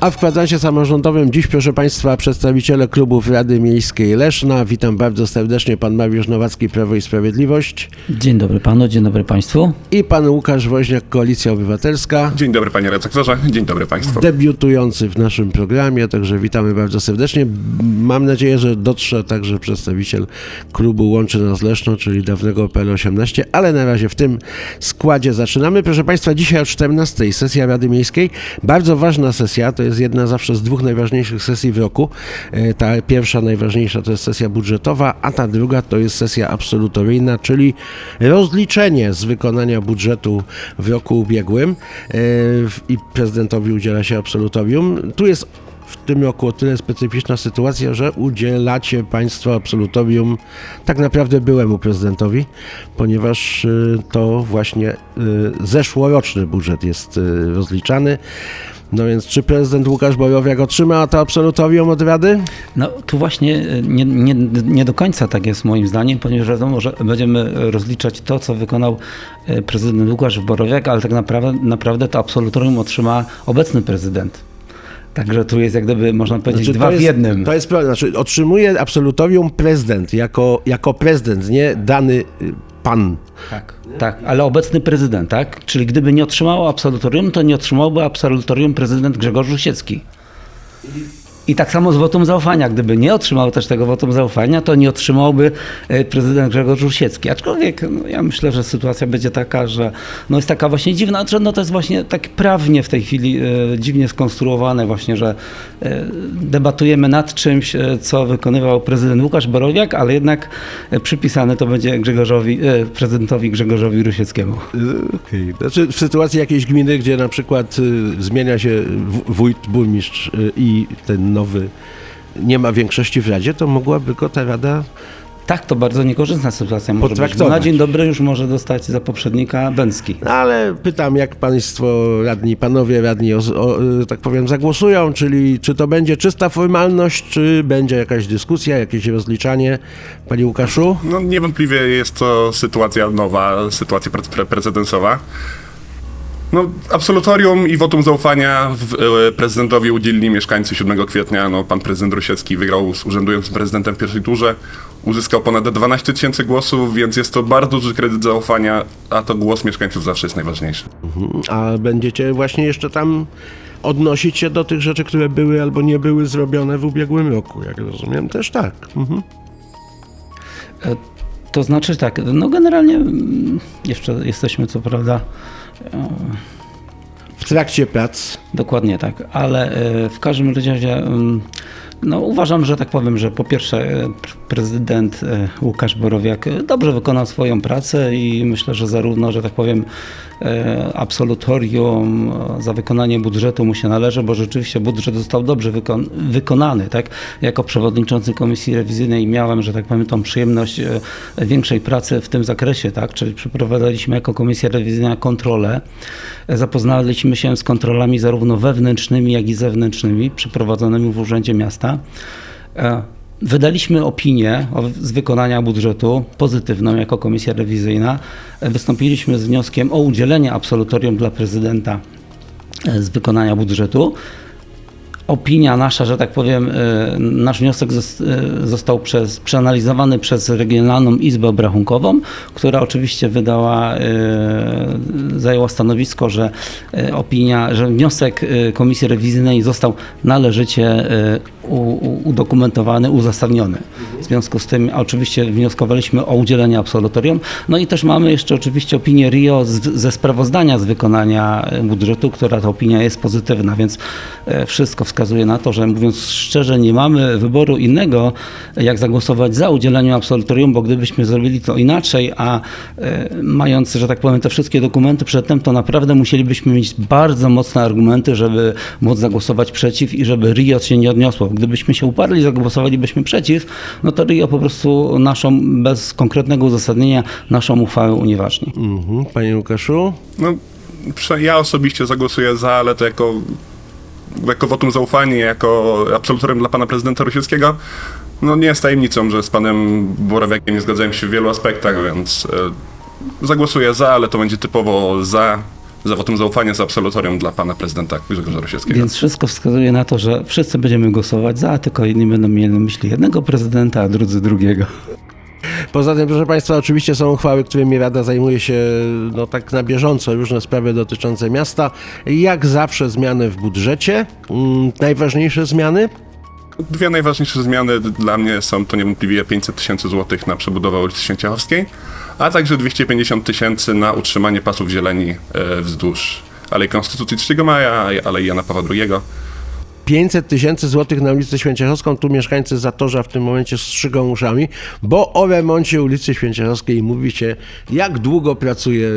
A w kwadransie samorządowym dziś, proszę Państwa, przedstawiciele klubów Rady Miejskiej Leszna. Witam bardzo serdecznie pan Mariusz Nowacki, Prawo i Sprawiedliwość Dzień dobry panu, dzień dobry państwu. i pan Łukasz Woźniak, Koalicja Obywatelska. Dzień dobry panie redaktorze, dzień dobry państwu. Debiutujący w naszym programie, także witamy bardzo serdecznie. Mam nadzieję, że dotrze także przedstawiciel klubu Łączy Nas Leszno, czyli dawnego PL18, ale na razie w tym składzie zaczynamy. Proszę Państwa, dzisiaj o 14 sesja Rady Miejskiej. Bardzo ważna sesja, to jest jedna zawsze z dwóch najważniejszych sesji w roku. E, Ta pierwsza, najważniejsza to jest sesja budżetowa, a ta druga to jest sesja absolutoryjna, czyli rozliczenie z wykonania budżetu w roku ubiegłym e, i prezydentowi udziela się absolutorium. Tu jest w tym roku o tyle specyficzna sytuacja, że udzielacie Państwo absolutorium tak naprawdę byłemu prezydentowi, ponieważ y, to właśnie y, zeszłoroczny budżet jest y, rozliczany. No więc czy prezydent Łukasz Borowiak otrzyma to absolutorium od Rady? No tu właśnie nie, nie, nie do końca tak jest moim zdaniem, ponieważ wiadomo, że będziemy rozliczać to, co wykonał prezydent Łukasz Borowiak, ale tak naprawdę, naprawdę to absolutorium otrzyma obecny prezydent. Także tu jest jak gdyby, można powiedzieć, Znaczy, dwa jest, w jednym. To jest prawda. Znaczy, otrzymuje absolutorium prezydent jako, jako prezydent, nie dany y, pan. Tak, tak, ale obecny prezydent, tak? Czyli gdyby nie otrzymał absolutorium, to nie otrzymałby absolutorium prezydent Grzegorz Rusiecki. I tak samo z wotum zaufania. Gdyby nie otrzymał też tego wotum zaufania, to nie otrzymałby e, prezydent Grzegorz Rusiecki. Aczkolwiek no, ja myślę, że sytuacja będzie taka, że no, jest taka właśnie dziwna, że no, to jest właśnie tak prawnie w tej chwili e, dziwnie skonstruowane właśnie, że e, debatujemy nad czymś, e, co wykonywał prezydent Łukasz Borowiak, ale jednak e, przypisane to będzie Grzegorzowi, e, prezydentowi Grzegorzowi Rusieckiemu. Y, Okej. Znaczy w sytuacji jakiejś gminy, gdzie na przykład y, zmienia się wójt, burmistrz y, i ten nowy nie ma większości w Radzie, to mogłaby go ta Rada Tak, to bardzo niekorzystna sytuacja może być. Na dzień dobry już może dostać za poprzednika Bęcki. No, ale pytam, jak państwo radni, panowie radni, o, o, tak powiem, zagłosują, czyli czy to będzie czysta formalność, czy będzie jakaś dyskusja, jakieś rozliczanie? Panie Łukaszu? No niewątpliwie jest to sytuacja nowa, sytuacja pre- pre- precedensowa. No, absolutorium i wotum zaufania w, e, prezydentowi udzielili mieszkańcy 7 kwietnia. No, pan prezydent Rusiecki wygrał z urzędującym prezydentem w pierwszej turze. Uzyskał ponad 12 tysięcy głosów, więc jest to bardzo duży kredyt zaufania, a to głos mieszkańców zawsze jest najważniejszy. A będziecie właśnie jeszcze tam odnosić się do tych rzeczy, które były albo nie były zrobione w ubiegłym roku, jak rozumiem, też tak. Mhm. E, To znaczy tak, no generalnie mm, jeszcze jesteśmy co prawda W trakcie prac. Dokładnie tak, ale e, w każdym razie no uważam, że tak powiem, że po pierwsze e, pr- prezydent e, Łukasz Borowiak dobrze wykonał swoją pracę i myślę, że zarówno, że tak powiem absolutorium e, za wykonanie budżetu mu się należy, bo rzeczywiście budżet został dobrze wykon- wykonany, tak? Jako przewodniczący komisji rewizyjnej miałem, że tak powiem, tą przyjemność e, większej pracy w tym zakresie, tak? Czyli przeprowadzaliśmy jako komisja rewizyjna kontrolę, E, zapoznaliśmy się z kontrolami zarówno wewnętrznymi, jak i zewnętrznymi przeprowadzonymi w Urzędzie Miasta. Wydaliśmy opinię z wykonania budżetu pozytywną jako komisja rewizyjna. Wystąpiliśmy z wnioskiem o udzielenie absolutorium dla prezydenta e, z wykonania budżetu. Opinia nasza, że tak powiem, e, nasz wniosek e, został przez, przeanalizowany przez Regionalną Izbę Obrachunkową, która oczywiście wydała, e, zajęła stanowisko, że opinia, że wniosek Komisji Rewizyjnej został należycie udokumentowany, uzasadniony. Związku z tym oczywiście wnioskowaliśmy o udzielenie absolutorium. No i też mamy jeszcze oczywiście opinię RIO z, ze sprawozdania z wykonania e, budżetu, która ta opinia jest pozytywna, więc e, wszystko wskazuje na to, że mówiąc szczerze, nie mamy wyboru innego, jak zagłosować za udzieleniem absolutorium, bo gdybyśmy zrobili to inaczej, a e, mając, że tak powiem, te wszystkie dokumenty przedtem, to naprawdę musielibyśmy mieć bardzo mocne argumenty, żeby móc zagłosować przeciw i żeby RIO się nie odniosło. Gdybyśmy się uparli, zagłosowalibyśmy przeciw, no to RIO po prostu naszą, bez konkretnego uzasadnienia, naszą uchwałę unieważni. Mhm. Panie Łukaszu? No, ja osobiście zagłosuję za, ale to jako jako wotum zaufania, jako absolutorium dla pana prezydenta Rusieckiego, no nie jest tajemnicą, że z panem Borowiakiem nie zgadzałem się w wielu aspektach, więc e, zagłosuję za, ale to będzie typowo za wotum zaufania, za absolutorium dla pana prezydenta Grzegorza Rusieckiego. Więc wszystko wskazuje na to, że wszyscy będziemy głosować za, tylko inni będą mieli na myśli jednego prezydenta, a drudzy drugiego. Poza tym, proszę Państwa, oczywiście są uchwały, którymi Rada zajmuje się no, tak na bieżąco, różne sprawy dotyczące miasta. Jak zawsze zmiany w budżecie. Mm, najważniejsze zmiany? Dwie najważniejsze zmiany dla mnie są to niewątpliwie 500 tysięcy złotych na przebudowę ulicy Święciechowskiej, a także 250 tysięcy na utrzymanie pasów zieleni e, wzdłuż Alei Konstytucji 3 Maja, Alei Jana Pawła II. 500 tysięcy złotych na ulicę Święciechowską. Tu mieszkańcy Zatorza w tym momencie strzygą uszami, bo o remoncie ulicy Święciechowskiej mówi się, jak długo pracuje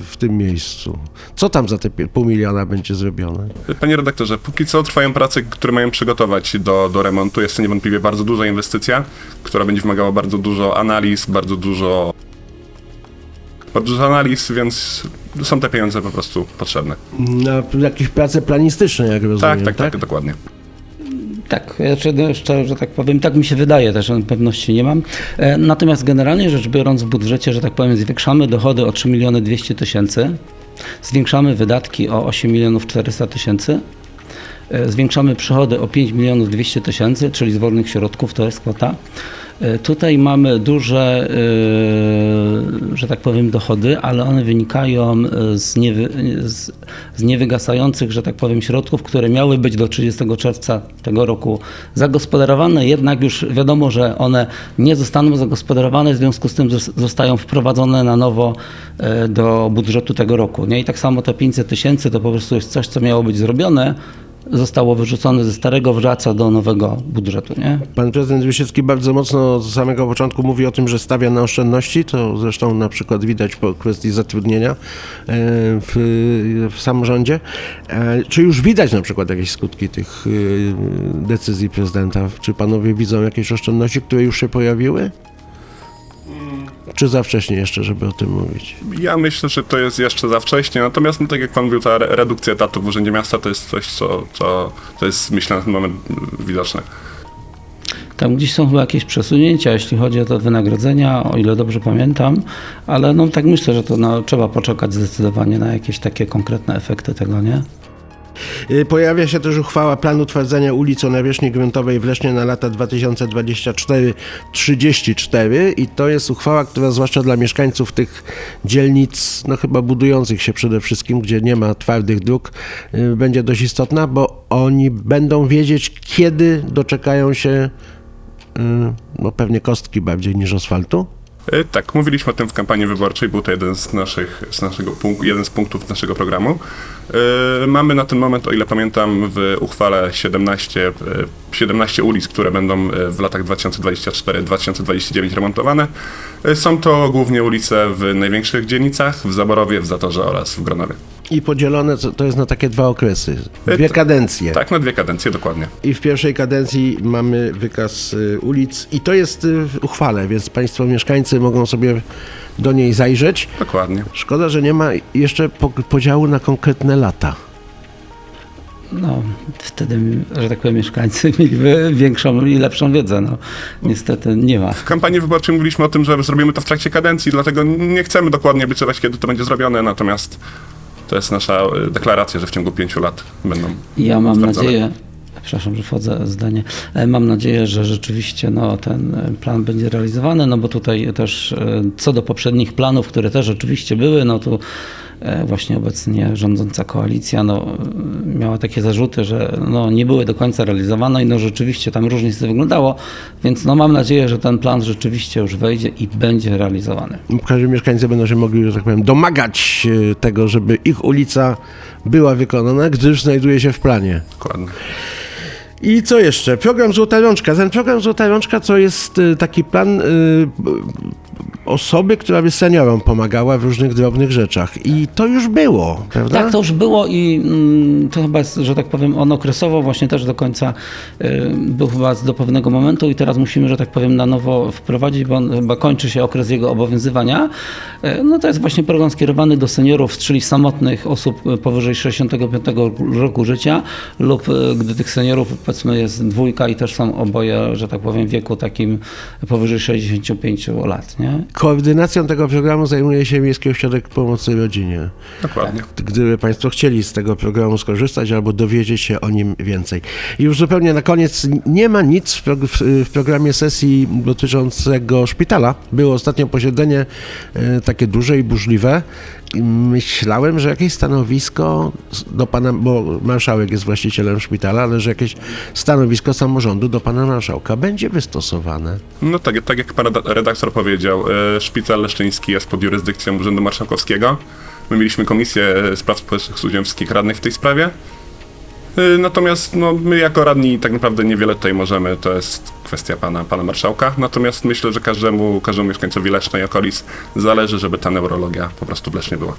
w, tym miejscu. Co tam za te pół miliona będzie zrobione? Panie redaktorze, póki co trwają prace, które mają przygotować do, do remontu. Jest to niewątpliwie bardzo duża inwestycja, która będzie wymagała bardzo dużo analiz, bardzo dużo, dużo analiz, więc są te pieniądze po prostu potrzebne. Na jakieś prace planistyczne, jak rozumiem, Tak, tak, tak, dokładnie. Tak, ja czy- no, szczerze, że tak powiem, tak mi się wydaje, też pewności nie mam. E, Natomiast generalnie rzecz biorąc w budżecie, że tak powiem, zwiększamy dochody o 3 miliony 200 tysięcy, zwiększamy wydatki o 8 milionów 400 tysięcy, e, zwiększamy przychody o 5 milionów 200 tysięcy, czyli z wolnych środków, to jest kwota. E, Tutaj mamy duże, e, że tak powiem, dochody, ale one wynikają e, z, niewy, z, z niewygasających, że tak powiem, środków, które miały być do 30 czerwca tego roku zagospodarowane, jednak już wiadomo, że one nie zostaną zagospodarowane, w związku z tym zos- zostają wprowadzone na nowo do budżetu tego roku. Nie? I tak samo te 500 tysięcy to po prostu jest coś, co miało być zrobione, zostało wyrzucone ze starego, wraca do nowego budżetu. Nie? Pan prezydent Wysiecki bardzo mocno z samego początku mówi o tym, że stawia na oszczędności. To zresztą na przykład widać po kwestii zatrudnienia e, w, w samorządzie. E, Czy już widać na przykład jakieś skutki tych e, decyzji prezydenta? Czy panowie widzą jakieś oszczędności, które już się pojawiły? Czy za wcześnie jeszcze, żeby o tym mówić? Ja myślę, że to jest jeszcze za wcześnie, natomiast no, tak jak pan mówił, ta re- redukcja etatów w Urzędzie Miasta to jest coś, co, co to jest myślę na ten moment widoczne. Tam gdzieś są chyba jakieś przesunięcia, jeśli chodzi o te wynagrodzenia, o ile dobrze pamiętam, ale no tak myślę, że to no, trzeba poczekać zdecydowanie na jakieś takie konkretne efekty tego, nie? Y, Pojawia się też uchwała planu utwardzania ulic o nawierzchni gruntowej w Lesznie na lata 2024-34 i to jest uchwała, która zwłaszcza dla mieszkańców tych dzielnic, no chyba budujących się przede wszystkim, gdzie nie ma twardych dróg, y, będzie dość istotna, bo oni będą wiedzieć, kiedy doczekają się y, no pewnie kostki bardziej niż asfaltu. E, Tak, mówiliśmy o tym w kampanii wyborczej, był to jeden z naszych, z naszego jeden z punktów naszego programu. E, Mamy na ten moment, o ile pamiętam, w uchwale 17, e, 17 ulic, które będą e, w latach 2024-2029 remontowane. E, Są to głównie ulice w największych dzielnicach, w Zaborowie, w Zatorze oraz w Gronowie. I podzielone to- jest na takie dwa okresy, dwie to- kadencje. Tak, na dwie kadencje dokładnie. I w pierwszej kadencji mamy wykaz y, ulic i to jest y, w uchwale, więc Państwo mieszkańcy mogą sobie do niej zajrzeć. Dokładnie. Szkoda, że nie ma jeszcze po, podziału na konkretne lata. No, wtedy, że tak powiem, mieszkańcy mieliby większą i lepszą wiedzę. No, niestety nie ma. W kampanii wyborczej mówiliśmy o tym, że zrobimy to w trakcie kadencji, dlatego nie chcemy dokładnie obiecywać, kiedy to będzie zrobione, natomiast to jest nasza e, deklaracja, że w ciągu pięciu lat będą Ja mam stwierdzone. nadzieję, przepraszam, że wchodzę zdanie, ale mam nadzieję, że rzeczywiście no, ten e, plan będzie realizowany, no bo tutaj też e, co do poprzednich planów, które też oczywiście były, no to e, właśnie obecnie rządząca koalicja no, e, miała takie zarzuty, że no, nie były do końca realizowane i no rzeczywiście tam różnie to wyglądało, więc no, mam nadzieję, że ten plan rzeczywiście już wejdzie i będzie realizowany. Każdy mieszkańcy będą się mogli, że tak powiem, domagać y, tego, żeby ich ulica była wykonana, gdyż znajduje się w planie. Dokładnie. I co jeszcze? Program Złota Rączka. Ten program Złota Rączka to jest y, taki plan y, osoby, która by seniorom pomagała w różnych drobnych rzeczach. I to już było, prawda? Tak, to już było i mm, to chyba jest, że tak powiem, on okresowo właśnie też do końca y, był chyba do pewnego momentu i teraz musimy, że tak powiem, na nowo wprowadzić, bo on chyba kończy się okres jego obowiązywania. Y, No to jest właśnie program skierowany do seniorów, czyli samotnych osób y, powyżej 65 roku życia lub gdy tych seniorów powiedzmy jest dwójka i też są oboje, że tak powiem, wieku takim powyżej 65 lat, nie? Koordynacją tego programu zajmuje się Miejski Ośrodek Pomocy Rodzinie. Dokładnie. Gdyby Państwo chcieli z tego programu skorzystać albo dowiedzieć się o nim więcej. I już zupełnie na koniec, nie ma nic w, prog- w- programie sesji dotyczącego szpitala. Było ostatnio posiedzenie e, takie duże i burzliwe. I myślałem, że jakieś stanowisko do pana, bo marszałek jest właścicielem szpitala, ale że jakieś stanowisko samorządu do pana marszałka będzie wystosowane. No tak, tak jak pan reda- redaktor powiedział, e, szpital leszczyński jest pod jurysdykcją Urzędu Marszałkowskiego. My mieliśmy komisję spraw społecznych studiowskich radnych w tej sprawie. E, Natomiast no, my jako radni tak naprawdę niewiele tutaj możemy, to jest kwestia pana, pana marszałka. Natomiast myślę, że każdemu, każdemu mieszkańcowi Leszna i okolic zależy, żeby ta neurologia po prostu w Lesznie była.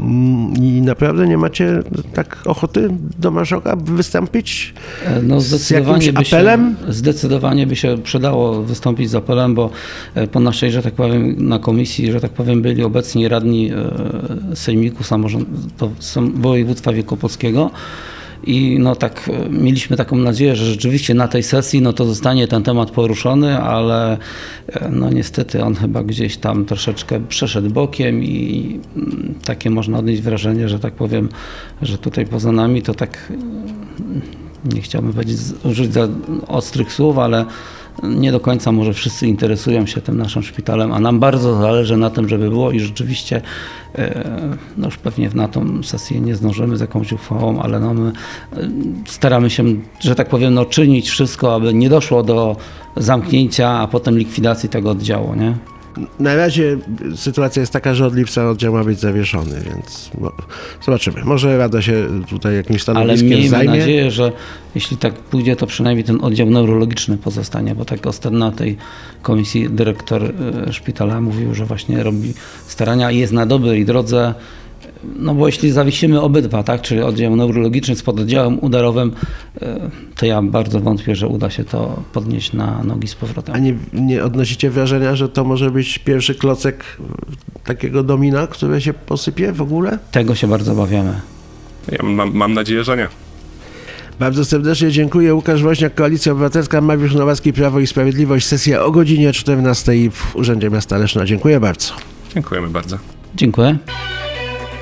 Mm, I naprawdę nie macie tak ochoty do marszałka wystąpić? No Z zdecydowanie jakimś by apelem? Się, zdecydowanie by się przydało wystąpić z apelem, bo e, po naszej, że tak powiem, na komisji, że tak powiem, byli obecni radni e, Sejmiku Samorząd, to Województwa Wielkopolskiego. I no tak, e, mieliśmy taką nadzieję, że rzeczywiście na tej sesji no to zostanie ten temat poruszony, ale e, no niestety on chyba gdzieś tam troszeczkę przeszedł bokiem i mm, takie można odnieść wrażenie, że tak powiem, że tutaj poza nami to tak nie chciałbym powiedzieć, użyć za ostrych słów, ale nie do końca może wszyscy interesują się tym naszym szpitalem, a nam bardzo zależy na tym, żeby było i rzeczywiście e, no już pewnie na tą sesję nie zdążymy z jakąś uchwałą, ale no my e, staramy się, że tak powiem, no czynić wszystko, aby nie doszło do zamknięcia, a potem likwidacji tego oddziału, nie? Na razie sytuacja jest taka, że od lipca oddział ma być zawieszony, więc zobaczymy. Może Rada się tutaj jakimś Ale stanowiskiem miejmy zajmie. nadzieję, że jeśli tak pójdzie, to przynajmniej ten oddział neurologiczny pozostanie, bo tak ostatnio na tej komisji dyrektor e, szpitala mówił, że właśnie robi starania i jest na dobrej drodze. No bo jeśli zawiesimy obydwa, tak, czyli oddział neurologiczny z pododdziałem udarowym, e, to ja bardzo wątpię, że uda się to podnieść na nogi z powrotem. A nie, nie odnosicie wrażenia, że to może być pierwszy klocek takiego domina, które się posypie w ogóle? Tego się bardzo obawiamy. Ja mam, mam nadzieję, że nie. Bardzo serdecznie dziękuję. Łukasz Woźniak, Koalicja Obywatelska, Mariusz Nowacki, Prawo i Sprawiedliwość. Sesja o godzinie 14 w Urzędzie Miasta Leszna. Dziękuję bardzo. Dziękujemy bardzo. Dziękuję.